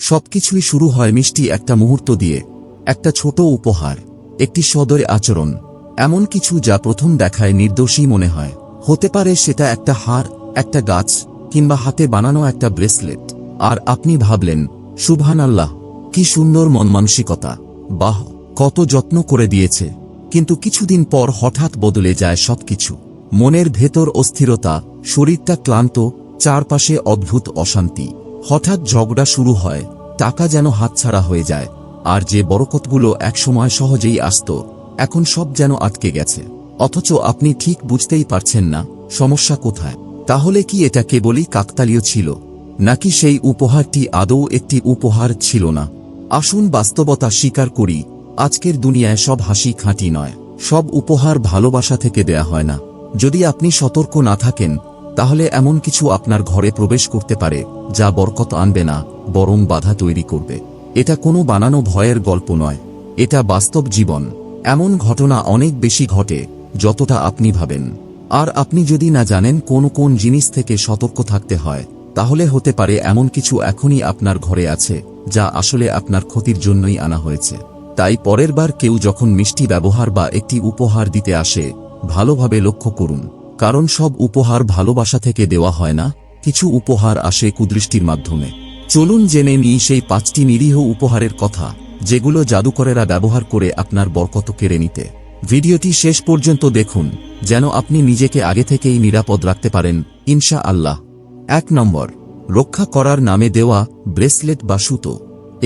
সবকিছুই শুরু হয় মিষ্টি একটা মুহূর্ত দিয়ে, একটা ছোট উপহার, একটি সদয় আচরণ, এমন কিছু যা প্রথম দেখায় নির্দোষী মনে হয়। হতে পারে সেটা একটা হার, একটা গাছ, কিংবা হাতে বানানো একটা ব্রেসলেট। আর আপনি ভাবলেন সুবহান আল্লাহ কি সুন্দর মন মানসিকতা। বাহ, কত যত্ন করে দিয়েছে। কিন্তু কিছুদিন পর হঠাৎ বদলে যায় সবকিছু। মনের ভেতর অস্থিরতা, শরীরটা ক্লান্ত, চারপাশে অদ্ভুত অশান্তি। হঠাৎ ঝগড়া শুরু হয়, টাকা যেন হাতছাড়া হয়ে যায়, আর যে বরকতগুলো একসময় সহজেই আসত, এখন সব যেন আটকে গেছে। অথচ আপনি ঠিক বুঝতেই পারছেন না, সমস্যা কোথায়? তাহলে কি এটা কেবলই কাকতালীয় ছিল? নাকি সেই উপহারটি আদৌ একটি উপহার ছিল না? আসুন বাস্তবতা স্বীকার করি, আজকের দুনিয়ায় সব হাসি খাঁটি নয়। সব উপহার ভালোবাসা থেকে দেয়া হয় না। যদি আপনি সতর্ক না থাকেন তাহলে এমন কিছু আপনার ঘরে প্রবেশ করতে পারে, যা বরকত আনবে না, বরং বাধা তৈরি করবে। এটা কোনো বানানো ভয়ের গল্প নয়। এটা বাস্তব জীবন। এমন ঘটনা অনেক বেশি ঘটে, যতটা আপনি ভাবেন। আর আপনি যদি না জানেন কোন কোন জিনিস থেকে সতর্ক থাকতে হয়, তাহলে হতে পারে এমন কিছু এখনই আপনার ঘরে আছে, যা আসলে আপনার ক্ষতির জন্যই আনা হয়েছে। তাই পরের বার কেউ যখন মিষ্টি ব্যবহার বা একটি উপহার দিতে আসে, ভালোভাবে লক্ষ্য করুন। কারণ সব উপহার ভালোবাসা থেকে দেওয়া হয় না, কিছু উপহার আসে কুদৃষ্টির মাধ্যমে। চলুন জেনে নিই সেই পাঁচটি নিরীহ উপহারের কথা, যেগুলো জাদুকরেরা ব্যবহার করে আপনার বরকত কেড়ে নিতে। ভিডিওটি শেষ পর্যন্ত দেখুন, যেন আপনি নিজেকে আগে থেকেই নিরাপদ রাখতে পারেন ইনশা আল্লাহ এক নম্বর, রক্ষা করার নামে দেওয়া ব্রেসলেট বা সুতো।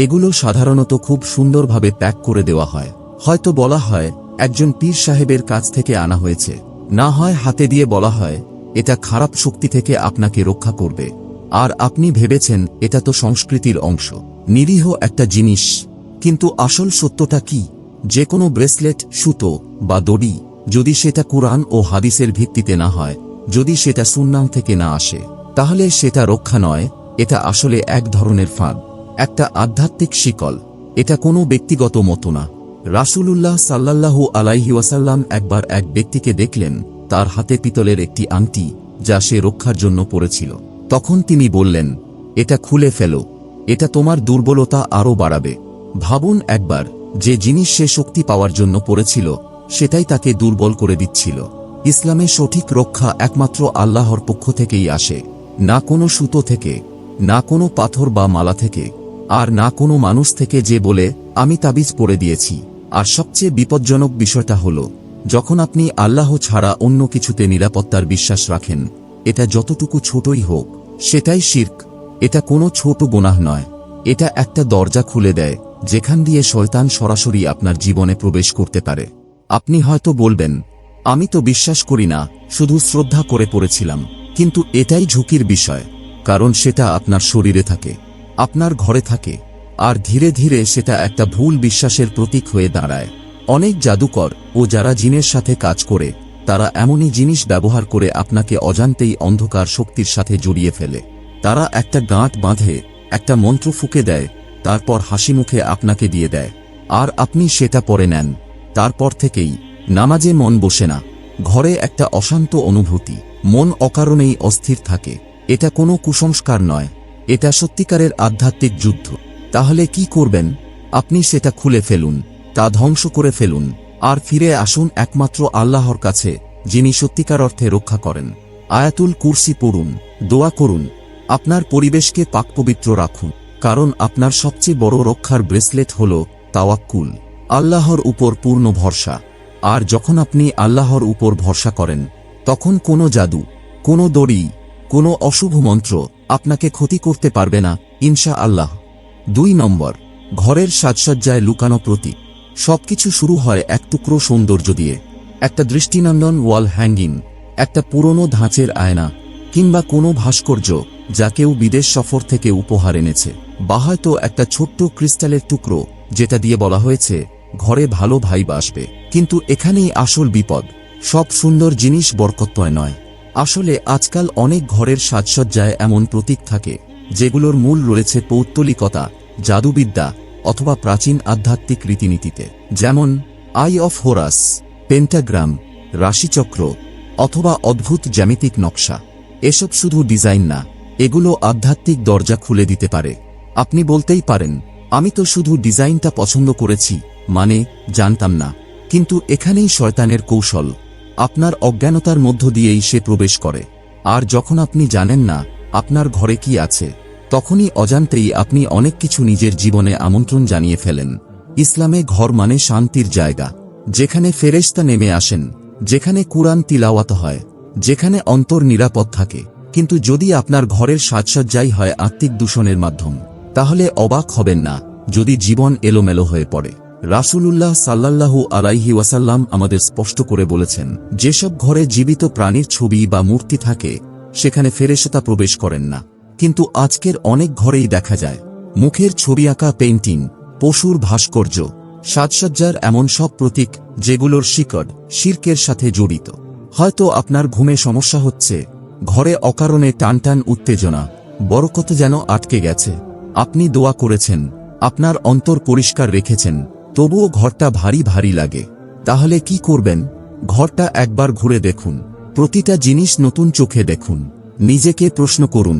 এগুলো সাধারণত খুব সুন্দরভাবে প্যাক করে দেওয়া হয়। হয়তো বলা হয়, একজন পীর সাহেবের কাছ থেকে আনা হয়েছে। না হয় হাতে দিয়ে বলা হয়, এটা খারাপ শক্তি থেকে আপনাকে রক্ষা করবে। আর আপনি ভেবেছেন, এটা তো সংস্কৃতির অংশ। নিরীহ একটা জিনিস। কিন্তু আসল সত্যটা কি? যে কোনো ব্রেসলেট, সুতো বা দড়ি, যদি সেটা কোরআন ও হাদিসের ভিত্তিতে না হয়, যদি সেটা সুন্নাম থেকে না আসে, তাহলে সেটা রক্ষা নয়, এটা আসলে এক ধরনের ফাঁদ। একটা আধ্যাত্মিক শিকল। এটা কোনো ব্যক্তিগত মতো না। রাসূলুল্লাহ সাল্লাল্লাহু আলাইহি ওয়াসাল্লাম একবার এক ব্যক্তিকে দেখলেন, তার হাতে পিতলের একটি আংটি, যা সে রক্ষার জন্য পড়েছিল তখন তিনি বললেন, এটা খুলে ফেলো, এটা তোমার দুর্বলতা আরও বাড়াবে। ভাবুন একবার, যে জিনিস সে শক্তি পাওয়ার জন্য পড়েছিল সেটাই তাকে দুর্বল করে দিচ্ছিল। ইসলামে সঠিক রক্ষা একমাত্র আল্লাহর পক্ষ থেকেই আসে, না কোনো সুতো থেকে, না কোনো পাথর বা মালা থেকে, আর না কোনো মানুষ থেকে যে বলে, আমি তাবিজ পড়ে দিয়েছি। আর সবচেয়ে বিপজ্জনক বিষয়টা হল, যখন আপনি আল্লাহ ছাড়া অন্য কিছুতে নিরাপত্তার বিশ্বাস রাখেন, এটা যতটুকু ছোটই হোক, সেটাই শির্ক, এটা কোনো ছোট গোনাহ নয়। এটা একটা দরজা খুলে দেয়, যেখান দিয়ে শয়তান সরাসরি আপনার জীবনে প্রবেশ করতে পারে। আপনি হয়তো বলবেন, আমি তো বিশ্বাস করি না, শুধু শ্রদ্ধা করে পড়েছিলাম। কিন্তু এটাই ঝুঁকির বিষয়, কারণ সেটা আপনার শরীরে থাকে, আপনার ঘরে থাকে। আর ধীরে ধীরে সেটা একটা ভুল বিশ্বাসের প্রতীক হয়ে দাঁড়ায়। অনেক জাদুকর ও যারা জিনের সাথে কাজ করে, তারা এমনই জিনিস ব্যবহার করে আপনাকে অজান্তেই অন্ধকার শক্তির সাথে জড়িয়ে ফেলে। তারা একটা গাঁট বাঁধে, একটা মন্ত্র ফুকে দেয়, তারপর হাসি মুখে আপনাকে দিয়ে দেয়। আর আপনি সেটা পরে নেন। তারপর থেকেই নামাজে মন বসে না। ঘরে একটা অশান্ত অনুভূতি, মন অকারণেই অস্থির থাকে। এটা কোনো কুসংস্কার নয়। এটা সত্যিকারের আধ্যাত্মিক যুদ্ধ। তাহলে কি করবেন? আপনি সেটা খুলে ফেলুন, তা ধ্বংস করে ফেলুন, আর ফিরে আসুন একমাত্র আল্লাহর কাছে, যিনি সত্যিকার অর্থে রক্ষা করেন। আয়াতুল কুরসি পড়ুন, দোয়া করুন, আপনার পরিবেশকে পাকপবিত্র রাখুন, কারণ আপনার সবচেয়ে বড় রক্ষার ব্রেসলেট হল তাওয়াক্কুল, আল্লাহর উপর পূর্ণ ভরসা। আর যখন আপনি আল্লাহর উপর ভরসা করেন, তখন কোনো জাদু, কোনো দড়ি, কোনো অশুভ মন্ত্র আপনাকে ক্ষতি করতে পারবে না ইনশা আল্লাহ দুই নম্বর, ঘরের সাজসজ্জায় লুকানো প্রতীক। সবকিছু শুরু হয় এক টুকরো সৌন্দর্য দিয়ে। একটা দৃষ্টিনন্দন ওয়াল হ্যাঙ্গিং, একটা পুরনো ধাঁচের আয়না, কিংবা কোনো ভাস্কর্য যা কেউ বিদেশ সফর থেকে উপহার এনেছে। বা হয়তো একটা ছোট্ট ক্রিস্টালের টুকরো, যেটা দিয়ে বলা হয়েছে, ঘরে ভালো ভাই বাসবে কিন্তু এখানেই আসল বিপদ, সব সুন্দর জিনিস বরকত্বয় নয়। আসলে আজকাল অনেক ঘরের সাজসজ্জায় এমন প্রতীক থাকে যেগুলোর মূল রয়েছে পৌত্তলিকতা, জাদুবিদ্যা অথবা প্রাচীন আধ্যাত্মিক রীতিনীতিতে, যেমন আই অফ হোরাস, পেন্টাগ্রাম, রাশিচক্র অথবা অদ্ভুত জ্যামিতিক নকশা। এসব শুধু ডিজাইন না, এগুলো আধ্যাত্মিক দরজা খুলে দিতে পারে। আপনি বলতেই পারেন, আমি তো শুধু ডিজাইনটা পছন্দ করেছি মানে জানতাম না। কিন্তু এখানেই শয়তানের কৌশল। আপনার অজ্ঞানতার মধ্য দিয়েই সে প্রবেশ করে। আর যখন আপনি জানেন না আপনার ঘরে কি আছে? তখনই অজান্তেই আপনি অনেক কিছু নিজের জীবনে আমন্ত্রণ জানিয়ে ফেলেন। ইসলামে ঘর মানে শান্তির জায়গা। যেখানে ফেরেশতা নেমে আসেন, যেখানে কুরআন তিলাওয়াত হয়, যেখানে অন্তর নিরাপদ থাকে। কিন্তু যদি আপনার ঘরের সাজসজ্জাই হয় আত্মিক দূষণের মাধ্যম, তাহলে অবাক হবেন না, যদি জীবন এলোমেলো হয়ে পড়ে। রাসূলুল্লাহ সাল্লাল্লাহু আলাইহি ওয়াসাল্লাম আমাদের স্পষ্ট করে বলেছেন, যেসব ঘরে জীবিত প্রাণীর ছবি বা মূর্তি থাকে সেখানে ফেরেশতা প্রবেশ করেন না। কিন্তু আজকের অনেক ঘরেই দেখা যায়, মুখের ছবি আঁকা, পেইন্টিং, পশুর ভাস্কর্য, সাজসজ্জার এমন সব প্রতীক যেগুলোর শিকড় শির্কের সাথে জড়িত। হয়তো আপনার ঘুমে সমস্যা হচ্ছে, ঘরে অকারণে টানটান উত্তেজনা, বরকত যেন আটকে গেছে। আপনি দোয়া করেছেন, আপনার অন্তর পরিষ্কার রেখেছেন, তবুও ঘরটা ভারী ভারী লাগে। তাহলে কি করবেন? ঘরটা একবার ঘুরে দেখুন। প্রতিটা জিনিস নতুন চোখে দেখুন। নিজেকে প্রশ্ন করুন,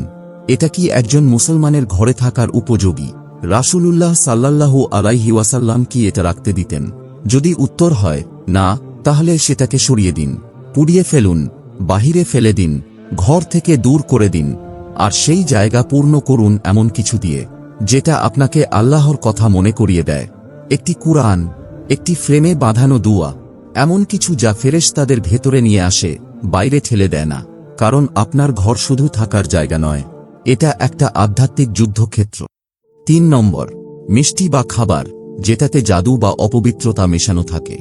এটা কি একজন মুসলমানের ঘরে থাকার উপযোগী? রাসূলুল্লাহ সাল্লাল্লাহু আলাইহি ওয়াসাল্লাম কি এটা রাখতে দিতেন? যদি উত্তর হয়, না, তাহলে সেটাকে সরিয়ে দিন। পুড়িয়ে ফেলুন, বাহিরে ফেলে দিন, ঘর থেকে দূর করে দিন, আর সেই জায়গা পূর্ণ করুন এমন কিছু দিয়ে, যেটা আপনাকে আল্লাহর কথা মনে করিয়ে দেয়। একটি কুরআন, একটি ফ্রেমে বাঁধানো দুয়া, এমন কিছু যা ফেরেশ তাদের ভেতরে নিয়ে আসে। বাইরে ঠেলে দেয় না, কারণ আপনার ঘর শুধু থাকার জায়গা নয়, এটা একটা আধ্যাত্মিক যুদ্ধক্ষেত্র। তিন নম্বর, মিষ্টি বা খাবার, যেটাতে জাদু বা অপবিত্রতা মেশানো থাকে।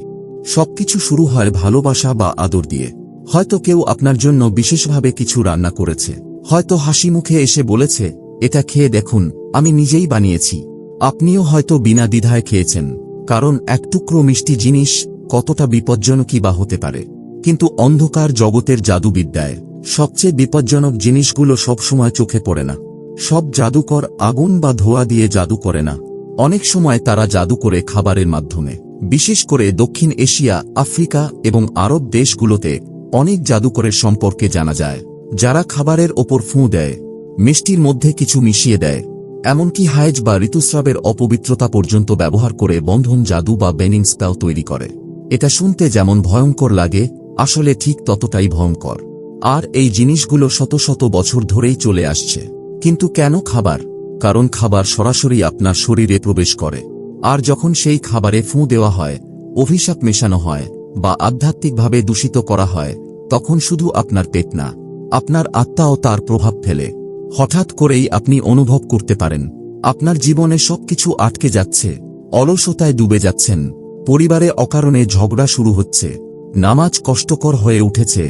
সবকিছু শুরু হয় ভালোবাসা বা আদর দিয়ে। হয়তো কেউ আপনার জন্য বিশেষভাবে কিছু রান্না করেছে। হয়তো হাসি মুখে এসে বলেছে, এটা খেয়ে দেখুন, আমি নিজেই বানিয়েছি। আপনিও হয়তো বিনা দ্বিধায় খেয়েছেন, কারণ এক টুকরো মিষ্টি জিনিস কতটা বিপজ্জনকই বা হতে পারে। কিন্তু অন্ধকার জগতের জাদুবিদ্যায় সবচেয়ে বিপজ্জনক জিনিসগুলো সবসময় চোখে পড়ে না। সব জাদুকর আগুন বা ধোয়া দিয়ে জাদু করে না। অনেক সময় তারা জাদু করে খাবারের মাধ্যমে। বিশেষ করে দক্ষিণ এশিয়া, আফ্রিকা এবং আরব দেশগুলোতে অনেক জাদুকরের সম্পর্কে জানা যায়, যারা খাবারের ওপর ফুঁ দেয়, মিষ্টির মধ্যে কিছু মিশিয়ে দেয়, এমনকি হায়েজ বা ঋতুস্রাবের অপবিত্রতা পর্যন্ত ব্যবহার করে বন্ধন জাদু বা বেনিং স্পেল তৈরি করে। এটা শুনতে যেমন ভয়ঙ্কর লাগে আসলে ঠিক ততটাই ভয়ঙ্কর। আর এই জিনিসগুলো শত শত বছর ধরেই চলে আসছে। কিন্তু কেন খাবার? কারণ খাবার সরাসরি আপনার শরীরে প্রবেশ করে। আর যখন সেই খাবারে ফুঁ দেওয়া হয়, অভিশাপ মেশানো হয়, বা আধ্যাত্মিকভাবে দূষিত করা হয়, তখন শুধু আপনার পেট না, আপনার আত্মাও তার প্রভাব ফেলে। হঠাৎ করেই আপনি অনুভব করতে পারেন, আপনার জীবনে সবকিছু আটকে যাচ্ছে, অলসতায় ডুবে যাচ্ছেন, পরিবারে অকারণে ঝগড়া শুরু হচ্ছে নামাজ কষ্টকর হয়ে উঠেছে,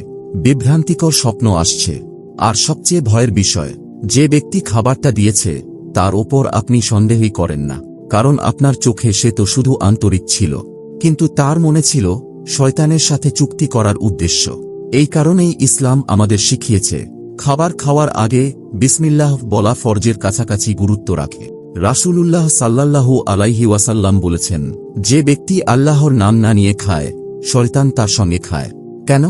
বিভ্রান্তিকর স্বপ্ন আসছে। আর সবচেয়ে ভয়ের বিষয়, যে ব্যক্তি খাবারটা দিয়েছে, তার ওপর আপনি সন্দেহই করেন না, কারণ আপনার চোখে সে তো শুধু আন্তরিক ছিল। কিন্তু তার মনে ছিল, শয়তানের সাথে চুক্তি করার উদ্দেশ্য। এই কারণেই ইসলাম আমাদের শিখিয়েছে, খাবার খাওয়ার আগে বিসমিল্লাহ বলা ফরজের কাছাকাছি গুরুত্ব রাখে। রাসূলুল্লাহ সাল্লাল্লাহু আলাইহি ওয়াসাল্লাম বলেছেন, যে ব্যক্তি আল্লাহর নাম না নিয়ে খায় শয়তান তার সঙ্গে খায়। কেন?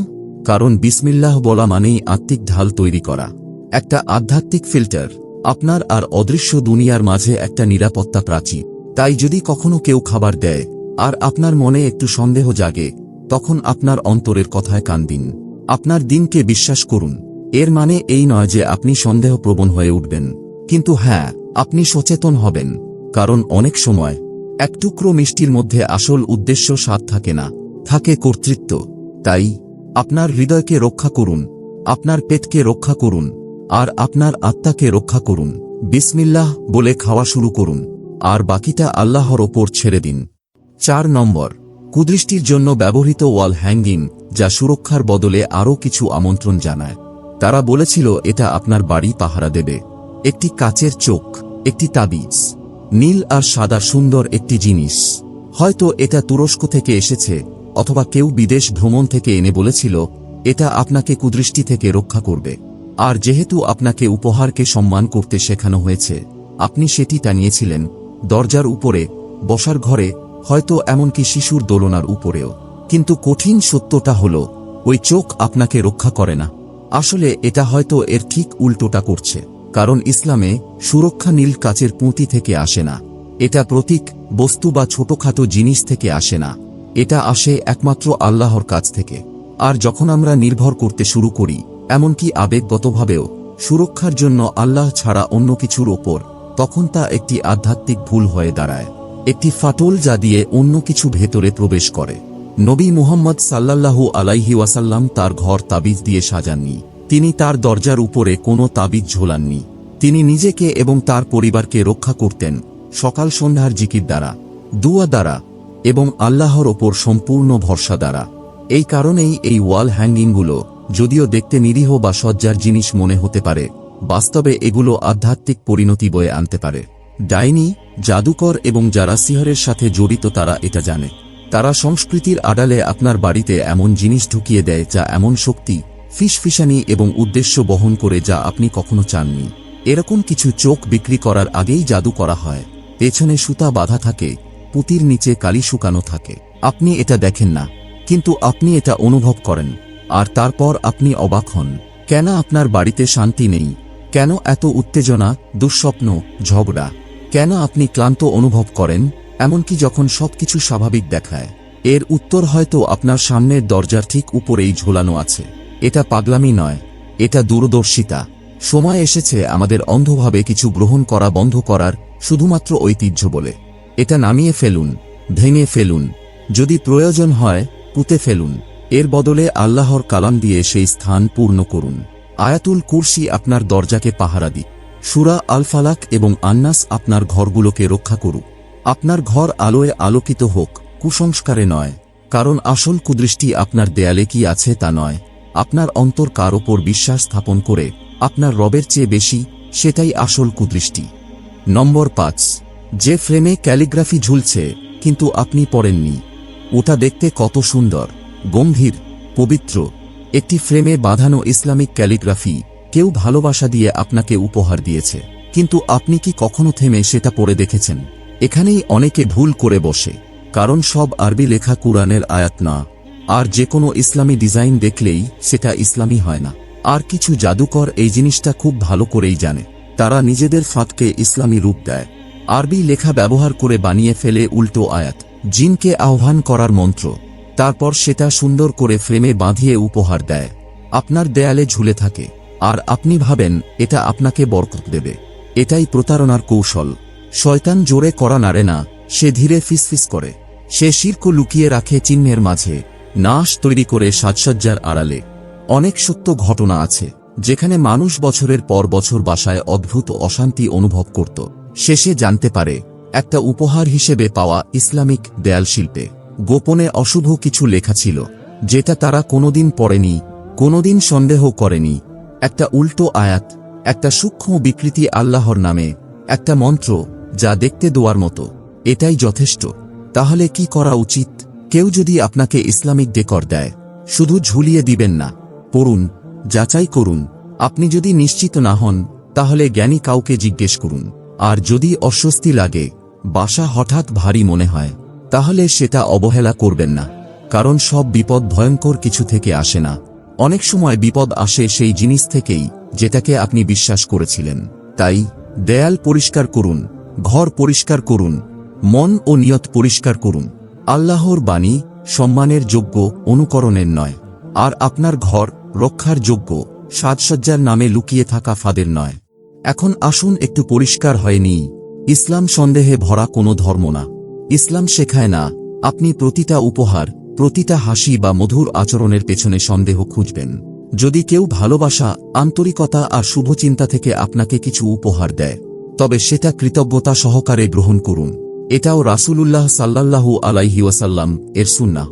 কারণ বিসমিল্লাহ বলা মানেই আত্মিক ঢাল তৈরি করা। একটা আধ্যাত্মিক ফিল্টার, আপনার আর অদৃশ্য দুনিয়ার মাঝে একটা নিরাপত্তা প্রাচীর তাই যদি কখনো কেউ খাবার দেয়, আর আপনার মনে একটু সন্দেহ জাগে, তখন আপনার অন্তরের কথায় কান দিন। আপনার দিনকে বিশ্বাস করুন। এর মানে এই নয় যে আপনি সন্দেহপ্রবণ হয়ে উঠবেন। কিন্তু হ্যাঁ আপনি সচেতন হবেন। কারণ অনেক সময়, এক টুকরো মিষ্টির মধ্যে আসল উদ্দেশ্য স্বাদ থাকে না। থাকে কর্তৃত্ব। তাই, আপনার হৃদয়কে রক্ষা করুন, আপনার পেটকে রক্ষা করুন, আর আপনার আত্মাকে রক্ষা করুন। বিসমিল্লাহ বলে খাওয়া শুরু করুন, আর বাকিটা আল্লাহর ওপর ছেড়ে দিন। চার নম্বর, কুদৃষ্টির জন্য ব্যবহৃত ওয়াল হ্যাঙ্গিং, যা সুরক্ষার বদলে আরও কিছু আমন্ত্রণ জানায়। তারা বলেছিল, এটা আপনার বাড়ি পাহারা দেবে। একটি কাচের চোখ, একটি তাবিজ, নীল আর সাদা সুন্দর একটি জিনিস। হয়তো এটা তুরস্ক থেকে এসেছে অথবা কেউ বিদেশ ভ্রমণ থেকে এনে বলেছিল, এটা আপনাকে কুদৃষ্টি থেকে রক্ষা করবে। আর যেহেতু আপনাকে উপহারকে সম্মান করতে শেখানো হয়েছে, আপনি সেটি টানিয়েছিলেন, দরজার উপরে, বসার ঘরে, হয়তো এমনকি শিশুর দোলনার উপরেও। কিন্তু কঠিন সত্যটা হল, ওই চোখ আপনাকে রক্ষা করে না। আসলে এটা হয়তো এর ঠিক উল্টোটা করছে, কারণ ইসলামে সুরক্ষা নীল কাচের পুঁতি থেকে আসে না। এটা প্রতীক, বস্তু বা ছোটখাটো জিনিস থেকে আসে না। এটা আসে একমাত্র আল্লাহর কাছ থেকে। আর যখন আমরা নির্ভর করতে শুরু করি, এমনকি আবেগগতভাবেও, সুরক্ষার জন্য আল্লাহ ছাড়া অন্য কিছুর ওপর, তখন তা একটি আধ্যাত্মিক ভুল হয়ে দাঁড়ায়। একটি ফাটল যা দিয়ে অন্য কিছু ভেতরে প্রবেশ করে। নবী মুহাম্মদ সাল্লাল্লাহু আলাইহি ওয়াসাল্লাম তার ঘর তাবিজ দিয়ে সাজাননি। তিনি তার দরজার উপরে কোনো তাবিজ ঝোলাননি। তিনি নিজেকে এবং তার পরিবারকে রক্ষা করতেন, সকাল সন্ধ্যার জিকির দ্বারা। দুয়া দ্বারা এবং আল্লাহর ওপর সম্পূর্ণ ভরসা দ্বারা। এই কারণেই এই ওয়াল হ্যাঙ্গিংগুলো, যদিও দেখতে নিরীহ বা সজ্জার জিনিস মনে হতে পারে, বাস্তবে এগুলো আধ্যাত্মিক পরিণতি বয়ে আনতে পারে। ডাইনি, জাদুকর এবং যারা সিহরের সাথে জড়িত তারা এটা জানে। তারা সংস্কৃতির আড়ালে আপনার বাড়িতে এমন জিনিস ঢুকিয়ে দেয় যা এমন শক্তি, ফিসফিসানি এবং উদ্দেশ্য বহন করে যা আপনি কখনো চাননি। এরকম কিছু চোখ বিক্রি করার আগেই জাদু করা হয়। পেছনে সুতা বাঁধা থাকে পুতির নিচে কালি শুকানো থাকে। আপনি এটা দেখেন না, কিন্তু আপনি এটা অনুভব করেন। আর তারপর আপনি অবাক হন, কেন আপনার বাড়িতে শান্তি নেই? কেন এত উত্তেজনা, দুঃস্বপ্ন, ঝগড়া? কেন আপনি ক্লান্ত অনুভব করেন, এমনকি যখন সবকিছু স্বাভাবিক দেখায়? এর উত্তর হয়তো আপনার সামনের দরজার ঠিক উপরেই ঝোলানো আছে। এটা পাগলামি নয়, এটা দূরদর্শিতা। সময় এসেছে আমাদের অন্ধভাবে কিছু গ্রহণ করা বন্ধ করার, শুধুমাত্র ঐতিহ্য বলে। এটা নামিয়ে ফেলুন, ভেঙে ফেলুন, যদি প্রয়োজন হয়, পুঁতে ফেলুন। এর বদলে আল্লাহর কালাম দিয়ে সেই স্থান পূর্ণ করুন। আয়াতুল কুরসি আপনার দরজাকে পাহারা দিক। সুরা আল ফালাক এবং আন্নাস আপনার ঘরগুলোকে রক্ষা করুক। আপনার ঘর আলোয় আলোকিত হোক, কুসংস্কারে নয়। কারণ আসল কুদৃষ্টি আপনার দেয়ালে কি আছে তা নয়। আপনার অন্তর কার ওপর বিশ্বাস স্থাপন করে, আপনার রবের চেয়ে বেশি, সেটাই আসল কুদৃষ্টি। নম্বর পাঁচ। যে ফ্রেমে ক্যালিগ্রাফি ঝুলছে, কিন্তু আপনি পড়েননি। ওটা দেখতে কত সুন্দর, গম্ভীর, পবিত্র। একটি ফ্রেমে বাঁধানো ইসলামিক ক্যালিগ্রাফি, কেউ ভালোবাসা দিয়ে আপনাকে উপহার দিয়েছে। কিন্তু আপনি কি কখনো থেমে সেটা পড়ে দেখেছেন? এখানেই অনেকে ভুল করে বসে। কারণ সব আরবি লেখা কুরআনের আয়াত না। আর যে কোনো ইসলামী ডিজাইন দেখলেই সেটা ইসলামী হয় না। আর কিছু জাদুকর এই জিনিসটা খুব ভালো করেই জানে। তারা নিজেদের ফাঁদকে ইসলামী রূপ দেয়। আরবি লেখা ব্যবহার করে বানিয়ে ফেলে উল্টো আয়াত, জিনকে আহ্বান করার মন্ত্র। তারপর সেটা সুন্দর করে ফ্রেমে বাঁধিয়ে উপহার দেয়। আপনার দেয়ালে ঝুলে থাকে। আর আপনি ভাবেন, এটা আপনাকে বরকত দেবে। এটাই প্রতারণার কৌশল। শয়তান জোরে করা নাড়ে না, সে ধীরে ফিসফিস করে। সে শির্ক লুকিয়ে রাখে চিহ্নের মাঝে, নাশ তৈরি করে সাজসজ্জার আড়ালে। অনেক সত্য ঘটনা আছে, যেখানে মানুষ বছরের পর বছর বাসায় অদ্ভুত অশান্তি অনুভব করত। শেষে জানতে পারে, একটা উপহার হিসেবে পাওয়া ইসলামিক দেয়াল শিল্পে। গোপনে অশুভ কিছু লেখা ছিল, যেটা তারা কোনোদিন পড়েনি, কোনোদিন সন্দেহ করেনি। একটা উল্টো আয়াত, একটা সূক্ষ্ম বিকৃতি আল্লাহর নামে, একটা মন্ত্র, যা দেখতে দোয়ার মতো। এটাই যথেষ্ট। তাহলে কি করা উচিত? কেউ যদি আপনাকে ইসলামিক ডেকর দেয়, শুধু ঝুলিয়ে দিবেন না। পড়ুন, যাচাই করুন। আপনি যদি নিশ্চিত না হন, তাহলে জ্ঞানী কাউকে জিজ্ঞেস করুন। আর যদি অস্বস্তি লাগে, বাসা হঠাৎ ভারী মনে হয়, তাহলে সেটা অবহেলা করবেন না, কারণ সব বিপদ ভয়ঙ্কর কিছু থেকে আসে না। অনেক সময় বিপদ আসে সেই জিনিস থেকেই, যেটাকে আপনি বিশ্বাস করেছিলেন। তাই, দেয়াল পরিষ্কার করুন, ঘর পরিষ্কার করুন, মন ও নিয়ত পরিষ্কার করুন। আল্লাহর বাণী, সম্মানের যোগ্য, অনুকরণের নয়। আর আপনার ঘর রক্ষার যোগ্য, সাজসজ্জার নামে লুকিয়ে থাকা ফাদের নয়। এখন আসুন একটু পরিষ্কার হয়নি ইসলাম সন্দেহে ভরা কোনো ধর্ম না। ইসলাম শেখায় না, আপনি প্রতিটা উপহার, প্রতিটা হাসি বা মধুর আচরণের পেছনে সন্দেহ খুঁজবেন। যদি কেউ ভালোবাসা, আন্তরিকতা আর শুভচিন্তা থেকে আপনাকে কিছু উপহার দেয়, তবে সেটা কৃতজ্ঞতা সহকারে গ্রহণ করুন। এটাও রাসূলুল্লাহ সাল্লাল্লাহু আলাইহি ওয়াসাল্লাম এর সুন্নাহ।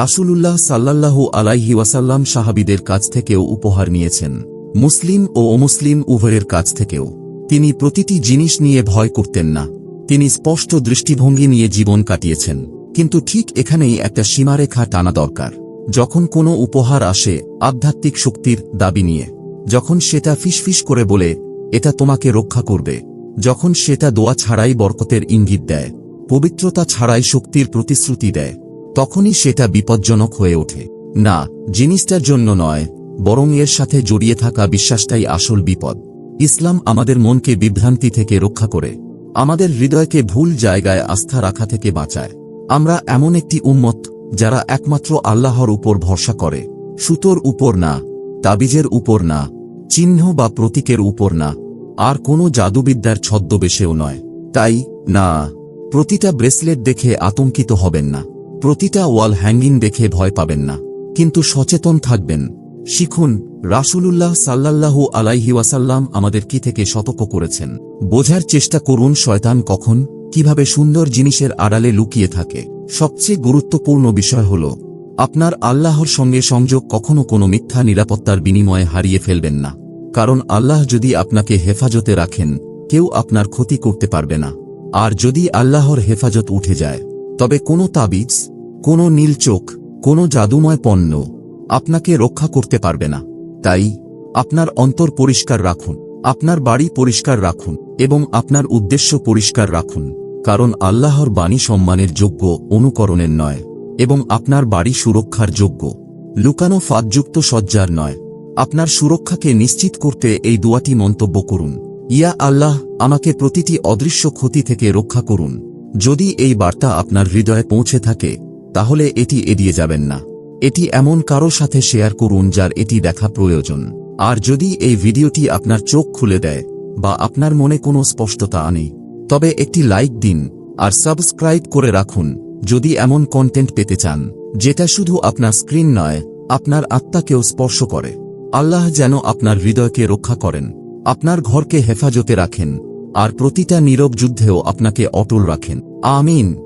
রাসূলুল্লাহ সাল্লাল্লাহু আলাইহি ওয়াসাল্লাম সাহাবিদের কাছ থেকেও উপহার নিয়েছেন। মুসলিম ও অমুসলিম উভয়ের কাছ থেকেও। তিনি প্রতিটি জিনিস নিয়ে ভয় করতেন না। তিনি স্পষ্ট দৃষ্টিভঙ্গি নিয়ে জীবন কাটিয়েছেন। কিন্তু ঠিক এখানেই একটা সীমারেখা টানা দরকার। যখন কোনো উপহার আসে, আধ্যাত্মিক শক্তির দাবি নিয়ে। যখন সেটা ফিসফিস করে বলে, এটা তোমাকে রক্ষা করবে। যখন সেটা দোয়া ছাড়াই বরকতের ইঙ্গিত দেয়, পবিত্রতা ছাড়াই শক্তির প্রতিশ্রুতি দেয়, তখনই সেটা বিপজ্জনক হয়ে ওঠে। না, জিনিসটার জন্য নয় বরং এর সাথে জড়িয়ে থাকা বিশ্বাসটাই আসল বিপদ। ইসলাম আমাদের মনকে বিভ্রান্তি থেকে রক্ষা করে। আমাদের হৃদয়কে ভুল জায়গায় আস্থা রাখা থেকে বাঁচায়। আমরা এমন একটি উম্মত, যারা একমাত্র আল্লাহর উপর ভরসা করে। সুতোর উপর না, তাবিজের উপর না, চিহ্ন বা প্রতীকের উপর না। আর কোনো জাদুবিদ্যার ছদ্মবেশেও নয়। তাই, না, প্রতিটা ব্রেসলেট দেখে আতঙ্কিত হবেন না। প্রতিটা ওয়াল হ্যাঙ্গিং দেখে ভয় পাবেন না। কিন্তু সচেতন থাকবেন। শিখুন, রাসূলুল্লাহ সাল্লাল্লাহু আলাইহি ওয়াসাল্লাম আমাদের কি থেকে সতর্ক করেছেন। বোঝার চেষ্টা করুন, শয়তান কখন, কীভাবে সুন্দর জিনিসের আড়ালে লুকিয়ে থাকে। সবচেয়ে গুরুত্বপূর্ণ বিষয় হল, আপনার আল্লাহর সঙ্গে সংযোগ কখনো কোনো মিথ্যা নিরাপত্তার বিনিময়ে হারিয়ে ফেলবেন না। কারণ আল্লাহ যদি আপনাকে হেফাজতে রাখেন, কেউ আপনার ক্ষতি করতে পারবে না। আর যদি আল্লাহর হেফাজত উঠে যায়, তবে কোনো তাবিজ, কোনো নীল চোখ, কোনো জাদুময় পণ্য আপনাকে রক্ষা করতে পারবে না। তাই, আপনার অন্তর পরিষ্কার রাখুন, আপনার বাড়ি পরিষ্কার রাখুন এবং আপনার উদ্দেশ্য পরিষ্কার রাখুন, কারণ আল্লাহর বাণী সম্মানের যোগ্য অনুকরণের নয় এবং আপনার বাড়ি সুরক্ষার যোগ্য। লুকানো ফাঁদযুক্ত সজ্জার নয়। আপনার সুরক্ষাকে নিশ্চিত করতে এই দুয়াটি মন্তব্য করুন। ইয়া আল্লাহ, আমাকে প্রতিটি অদৃশ্য ক্ষতি থেকে রক্ষা করুন। যদি এই বার্তা আপনার হৃদয়ে পৌঁছে থাকে, তাহলে এটি এড়িয়ে যাবেন না। এটি এমন কারও সাথে শেয়ার করুন যার এটি দেখা প্রয়োজন। আর যদি এই ভিডিওটি আপনার চোখ খুলে দেয়, বা আপনার মনে কোনো স্পষ্টতা আনে, তবে একটি লাইক দিন, আর সাবস্ক্রাইব করে রাখুন, যদি এমন কন্টেন্ট পেতে চান, যেটা শুধু আপনার স্ক্রিন নয়, আপনার আত্মাকেও স্পর্শ করে। আল্লাহ যেন আপনার হৃদয়কে রক্ষা করেন, আপনার ঘরকে হেফাজতে রাখেন, আর প্রতিটা নীরব যুদ্ধেও আপনাকে অটল রাখেন। আমিন।